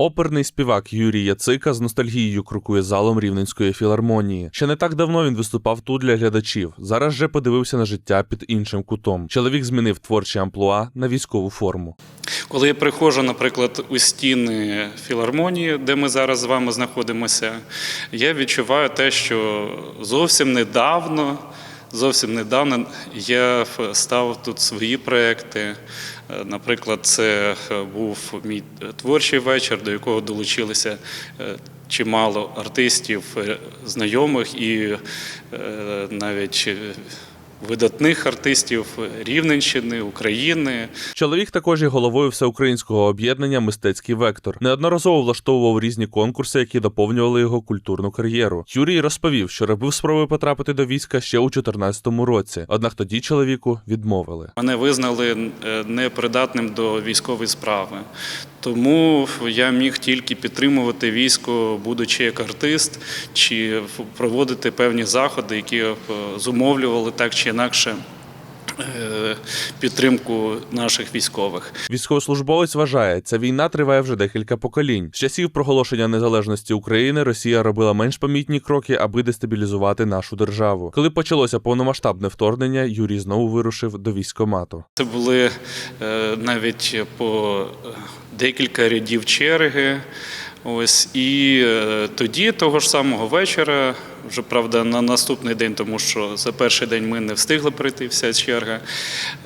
Оперний співак Юрій Яцика з ностальгією крокує залом рівненської філармонії. Ще не так давно він виступав тут для глядачів. Зараз же подивився на життя під іншим кутом. Чоловік змінив творчі амплуа на військову форму. Коли я приходжу, наприклад, у стіни філармонії, де ми зараз з вами знаходимося, я відчуваю те, що зовсім недавно, зовсім недавно я став тут свої проекти. Е, Наприклад, це е, був мій творчий вечір, до якого долучилися е, чимало артистів, знайомих і навіть видатних артистів Рівненщини, України. Чоловік також є головою всеукраїнського об'єднання Мистецький вектор. Неодноразово влаштовував різні конкурси, які доповнювали його культурну кар'єру. Юрій розповів, що робив спроби потрапити до війська ще у 2014 році. Однак тоді чоловіку відмовили. Мене визнали е, непридатним до військової справи. Тому я міг тільки підтримувати військо, будучи як артист, чи проводити певні заходи, які е, зумовлювали так чи інакше е, підтримку наших військових. Військовослужбовець вважає, ця війна триває вже декілька поколінь. З часів проголошення незалежності України Росія робила менш помітні кроки, аби дестабілізувати нашу державу. Коли почалося повномасштабне вторгнення, Юрій знову вирушив до військомату. Це були е, навіть по е, декілька рядів черги. Ось і тоді, того ж самого вечора, вже правда, на наступний день, тому що за перший день ми не встигли прийти. вся черга.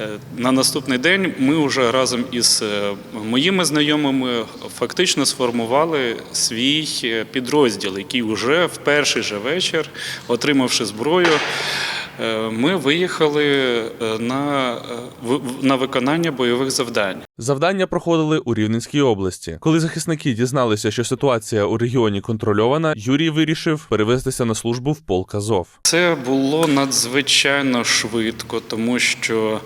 е, На наступний день ми вже разом із е, моїми знайомими фактично сформували свій е, підрозділ, який вже в перший же вечір, отримавши зброю. Е, Ми виїхали е, на, е, на виконання бойових завдань. Завдання проходили у Рівненській області. Коли захисники дізналися, що ситуація у регіоні контрольована, Юрій вирішив перевестися на службу в полк Азов. Це було надзвичайно швидко, тому що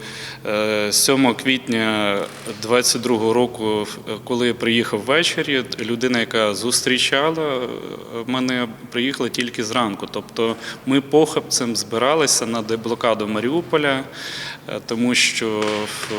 е, 7 квітня 22 року, коли я приїхав ввечері, людина, яка зустрічала мене, приїхала тільки зранку. Тобто ми похабцем збиралися на деблокаду Маріуполя, е, тому що е,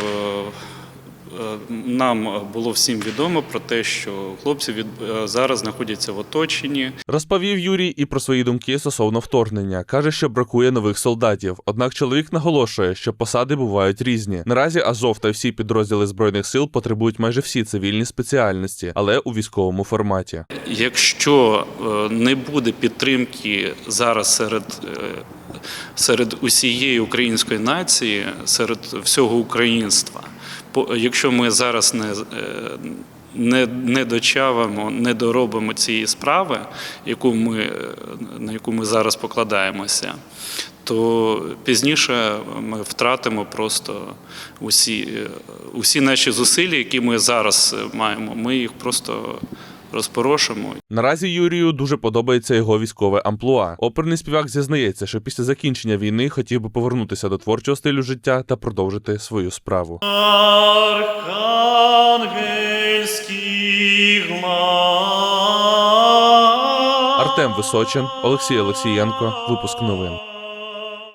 Нам було всім відомо про те, що хлопці від е, зараз знаходяться в оточенні. Розповів Юрій і про свої думки стосовно вторгнення. каже, що бракує нових солдатів. Однак чоловік наголошує, що посади бувають різні. Наразі Азов та всі підрозділи збройних сил потребують майже всі цивільні спеціальності, але у військовому форматі. Якщо е, не буде підтримки зараз серед, е, серед усієї української нації, серед всього українства, якщо ми зараз не, е, не, не дочавимо, не доробимо цієї справи, яку ми, е, на яку ми зараз покладаємося, то пізніше ми втратимо просто усі, е, усі наші зусилля, які ми зараз маємо, ми їх просто розпорошимо. Наразі Юрію дуже подобається його військове амплуа. Оперний співак зізнається, що після закінчення війни хотів би повернутися до творчого стилю життя та продовжити свою справу. Артем Височин, Олексій Олексієнко. Випуск новин.